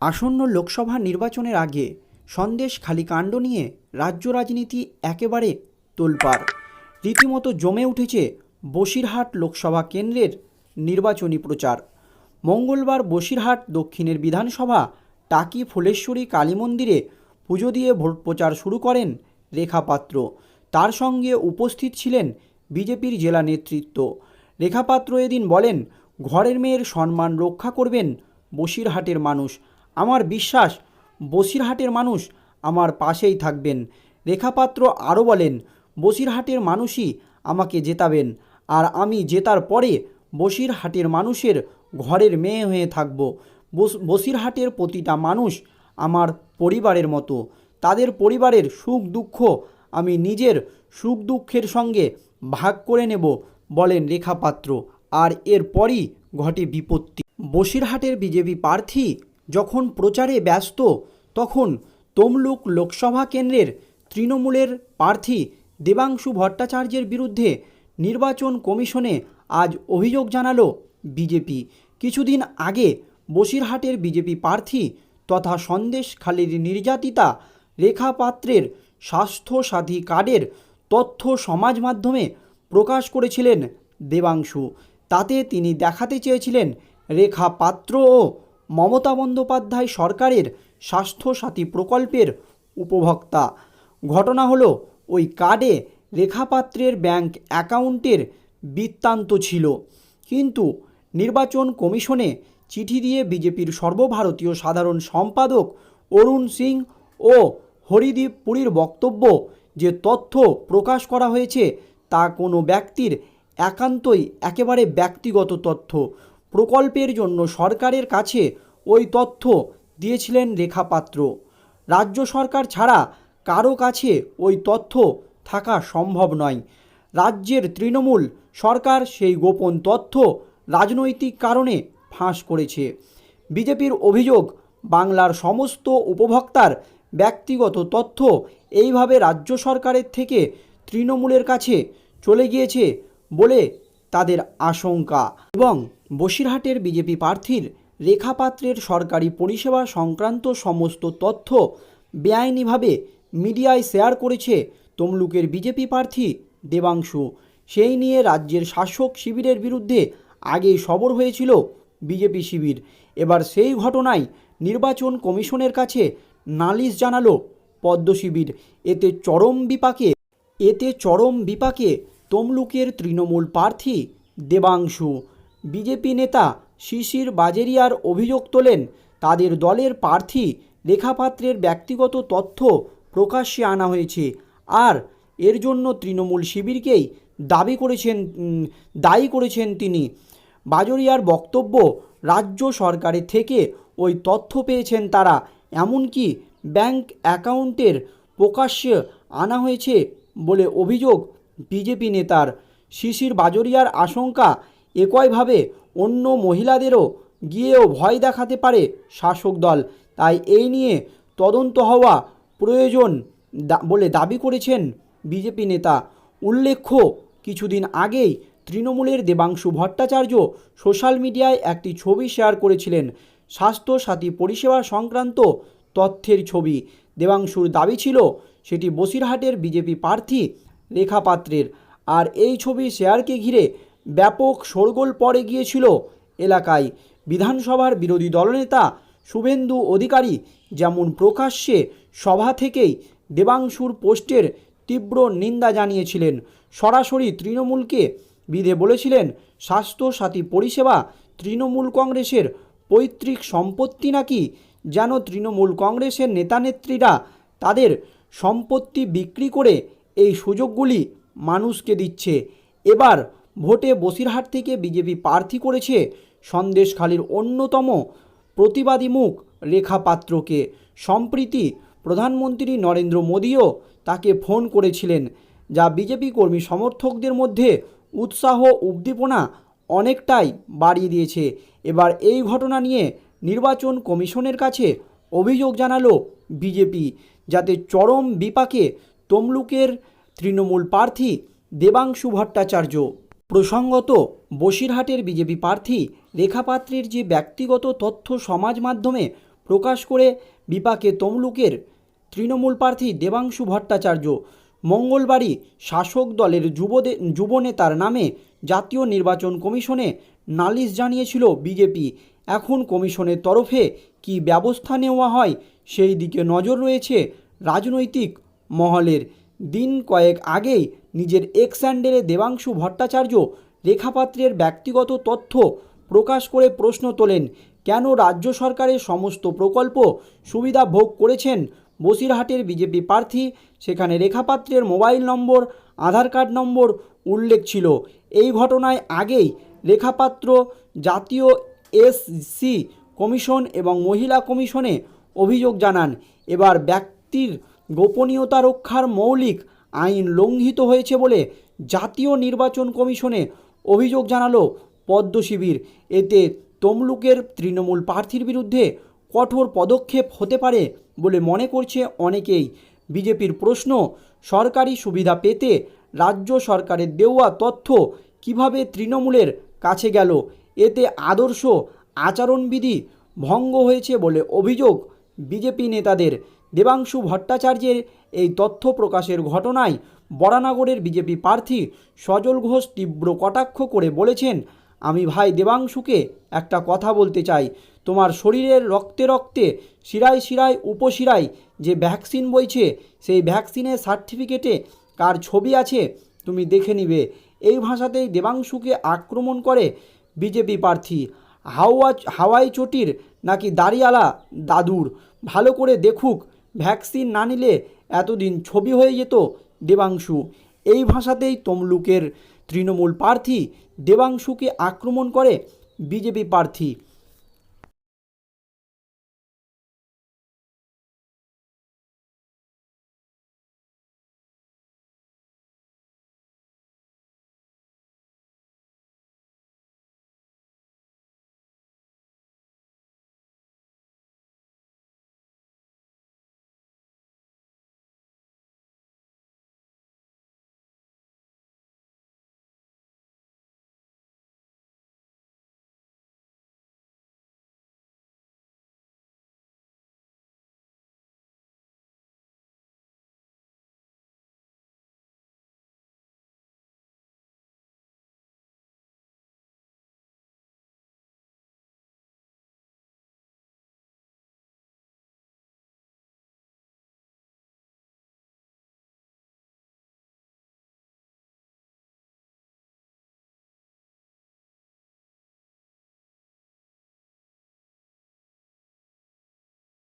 আসন্ন লোকসভা নির্বাচনের আগে সন্দেশ খালি কাণ্ড নিয়ে রাজ্য রাজনীতি একেবারে তোলপাড়। রীতিমতো জমে উঠেছে বসিরহাট লোকসভা কেন্দ্রের নির্বাচনী প্রচার। মঙ্গলবার বসিরহাট দক্ষিণের বিধানসভা টাকি ফুলেশ্বরী কালী মন্দিরে পুজো দিয়ে ভোট প্রচার শুরু করেন রেখা পাত্র। তার সঙ্গে উপস্থিত ছিলেন বিজেপির জেলা নেতৃত্ব। রেখা পাত্র এদিন বলেন, ঘরের মেয়ের সম্মান রক্ষা করবেন বসিরহাটের মানুষ। আমার বিশ্বাস, বসিরহাটের মানুষ আমার পাশেই থাকবেন। রেখাপাত্র আরও বলেন, বসিরহাটের মানুষই আমাকে জেতাবেন, আর আমি জেতার পরে বসিরহাটের মানুষের ঘরের মেয়ে হয়ে থাকব। বস- বসিরহাটের প্রতিটা মানুষ আমার পরিবারের মতো। তাদের পরিবারের সুখ দুঃখ আমি নিজের সুখ দুঃখের সঙ্গে ভাগ করে নেব, বলেন রেখাপাত্র। আর এরপরই ঘটে বিপত্তি। বসিরহাটের বিজেপি প্রার্থী যখন প্রচারে ব্যস্ত, তখন তমলুক লোকসভা কেন্দ্রের তৃণমূলের প্রার্থী দেবাংশু ভট্টাচার্যের বিরুদ্ধে নির্বাচন কমিশনে আজ অভিযোগ জানালো বিজেপি। কিছুদিন আগে বসিরহাটের বিজেপি প্রার্থী তথা সন্দেশখালীর নির্যাতিতা রেখা পাত্রের স্বাস্থ্যসাথী কার্ডের তথ্য সমাজ মাধ্যমে প্রকাশ করেছিলেন দেবাংশু। তাতে তিনি দেখাতে চেয়েছিলেন রেখা পাত্র ও মমতা বন্দ্যোপাধ্যায় সরকারের স্বাস্থ্যসাথী প্রকল্পের উপভোক্তা। ঘটনা হলো, ওই কার্ডে রেখাপাত্রের ব্যাংক অ্যাকাউন্টের বৃত্তান্ত ছিল। কিন্তু নির্বাচন কমিশনে চিঠি দিয়ে বিজেপির সর্বভারতীয় সাধারণ সম্পাদক অরুণ সিং ও হরিদীপ পুরীর বক্তব্য যে তথ্য প্রকাশ করা হয়েছে তা কোনো ব্যক্তির একান্তই একেবারে ব্যক্তিগত তথ্য। প্রকল্পের জন্য সরকারের কাছে ওই তথ্য দিয়েছিলেন রেখাপাত্র। রাজ্য সরকার ছাড়া কারও কাছে ওই তথ্য থাকা সম্ভব নয়। রাজ্যের তৃণমূল সরকার সেই গোপন তথ্য রাজনৈতিক কারণে ফাঁস করেছে। বিজেপির অভিযোগ, বাংলার সমস্ত উপভোক্তার ব্যক্তিগত তথ্য এইভাবে রাজ্য সরকারের থেকে তৃণমূলের কাছে চলে গিয়েছে বলে তাদের আশঙ্কা। এবং বসিরহাটের বিজেপি প্রার্থীর রেখাপাত্রের সরকারি পরিষেবা সংক্রান্ত সমস্ত তথ্য বেআইনিভাবে মিডিয়ায় শেয়ার করেছে তমলুকের বিজেপি প্রার্থী দেবাংশু। সেই নিয়ে রাজ্যের শাসক শিবিরের বিরুদ্ধে আগেই সবর হয়েছিল বিজেপি শিবির। এবার সেই ঘটনায় নির্বাচন কমিশনের কাছে নালিশ জানালো পদ্ম শিবির। এতে চরম বিপাকে, এতে চরম বিপাকে তমলুকের তৃণমূল প্রার্থী দেবাংশু। বিজেপি নেতা শিশির বাজেরিয়ার অভিযোগ তোলেন, তাদের দলের প্রার্থী লেখাপাত্রের ব্যক্তিগত তথ্য প্রকাশ্যে আনা হয়েছে আর এর জন্য তৃণমূল শিবিরকেই দাবি করেছেন দায়ী করেছেন তিনি। বাজরিয়ার বক্তব্য, রাজ্য সরকারের থেকে ওই তথ্য পেয়েছেন তারা, এমনকি ব্যাংক অ্যাকাউন্টের প্রকাশ্যে আনা হয়েছে বলে অভিযোগ বিজেপি নেতার। শিশির বাজরিয়ার আশঙ্কা একইভাবে অন্য মহিলাদেরও গিয়েও ভয় দেখাতে পারে শাসক দল। তাই এই নিয়ে তদন্ত হওয়া প্রয়োজন বলে দাবি করেছেন বিজেপি নেতা। উল্লেখ্য, কিছুদিন আগেই তৃণমূলের দেবাংশু ভট্টাচার্য সোশ্যাল মিডিয়ায় একটি ছবি শেয়ার করেছিলেন। স্বাস্থ্যসাথী পরিষেবা সংক্রান্ত তথ্যের ছবি। দেবাংশুর দাবি ছিল, সেটি বসিরহাটের বিজেপি প্রার্থী রেখা পাত্রের। আর এই ছবি শেয়ারকে ঘিরে ব্যাপক শোরগোল পড়ে গিয়েছিল এলাকায়। বিধানসভার বিরোধী দলনেতা শুভেন্দু অধিকারী যেমন প্রকাশ্যে সভা থেকেই দেবাংশুর পোস্টের তীব্র নিন্দা জানিয়েছিলেন। সরাসরি তৃণমূলকে বিধে বলেছিলেন, স্বাস্থ্যসাথী পরিষেবা তৃণমূল কংগ্রেসের পৈতৃক সম্পত্তি নাকি? যেন তৃণমূল কংগ্রেসের নেতানেত্রীরা তাদের সম্পত্তি বিক্রি করে এই সুযোগগুলি মানুষকে দিচ্ছে। এবার ভোটে বসিরহাট থেকে বিজেপি প্রার্থী করেছে সন্দেশখালীর অন্যতম প্রতিবাদী মুখ রেখা পাত্রকে। সম্প্রীতি, প্রধানমন্ত্রী নরেন্দ্র মোদীও তাকে ফোন করেছিলেন, যা বিজেপি কর্মী সমর্থকদের মধ্যে উৎসাহ, উদ্দীপনা অনেকটাই বাড়িয়ে দিয়েছে। এবার এই ঘটনা নিয়ে নির্বাচন কমিশনের কাছে অভিযোগ জানালো বিজেপি, যাতে চরম বিপাকে তমলুকের তৃণমূল প্রার্থী দেবাংশু ভট্টাচার্য। প্রসঙ্গত, বসিরহাটের বিজেপি প্রার্থী রেখাপাত্রের যে ব্যক্তিগত তথ্য সমাজ মাধ্যমে প্রকাশ করে বিপাকে তমলুকের তৃণমূল প্রার্থী দেবাংশু ভট্টাচার্য, মঙ্গলবারই শাসক দলের যুবদে, যুবনেতার নামে জাতীয় নির্বাচন কমিশনে নালিশ জানিয়েছিল বিজেপি। এখন কমিশনের তরফে কি ব্যবস্থা নেওয়া হয়, সেই দিকে নজর রয়েছে রাজনৈতিক মহলের। দিন কয়েক আগেই নিজের এক্স স্যান্ডেলে দেবাংশু ভট্টাচার্য রেখাপাত্রের ব্যক্তিগত তথ্য প্রকাশ করে প্রশ্ন তোলেন, কেন রাজ্য সরকারের সমস্ত প্রকল্প সুবিধা ভোগ করেছেন বসিরহাটের বিজেপি প্রার্থী? সেখানে রেখাপাত্রের মোবাইল নম্বর, আধার কার্ড নম্বর উল্লেখ ছিল। এই ঘটনায় আগেই রেখাপাত্র জাতীয় এসসি কমিশন এবং মহিলা কমিশনে অভিযোগ জানান। এবার ব্যক্তির গোপনীয়তা রক্ষার মৌলিক আইন লঙ্ঘিত হয়েছে বলে জাতীয় নির্বাচন কমিশনে অভিযোগ জানালো পদ্ম শিবির। এতে তমলুকের তৃণমূল প্রার্থীর বিরুদ্ধে কঠোর পদক্ষেপ হতে পারে বলে মনে করছে অনেকেই। বিজেপির প্রশ্ন, সরকারি সুবিধা পেতে রাজ্য সরকারের দেওয়া তথ্য কীভাবে তৃণমূলের কাছে গেল? এতে আদর্শ আচরণবিধি ভঙ্গ হয়েছে বলে অভিযোগ বিজেপি নেতাদের। দেবাংশু ভট্টাচার্যের এই তথ্য প্রকাশের ঘটনায় বরানগরের বিজেপি প্রার্থী সজল ঘোষ তীব্র কটাক্ষ করে বলেছেন, আমি ভাই দেবাংশুকে একটা কথা বলতে চাই। তোমার শরীরের রক্তে রক্তে, শিরায় শিরায়, উপশিরায় যে ভ্যাকসিন বইছে, সেই ভ্যাকসিনের সার্টিফিকেটে কার ছবি আছে তুমি দেখে নিবে। এই ভাষাতেই দেবাংশুকে আক্রমণ করে বিজেপি প্রার্থী। হাওয়া হাওয়াই চটির নাকি দাড়িয়ালা দাদুর। ভালো করে দেখুক ভ্যাকসিন না নিলে এতদিন ছবি হয়ে যেত দেবাংশু। এই ভাষাতেই তমলুকের তৃণমূল প্রার্থী দেবাংশুকে আক্রমণ করে বিজেপি প্রার্থী।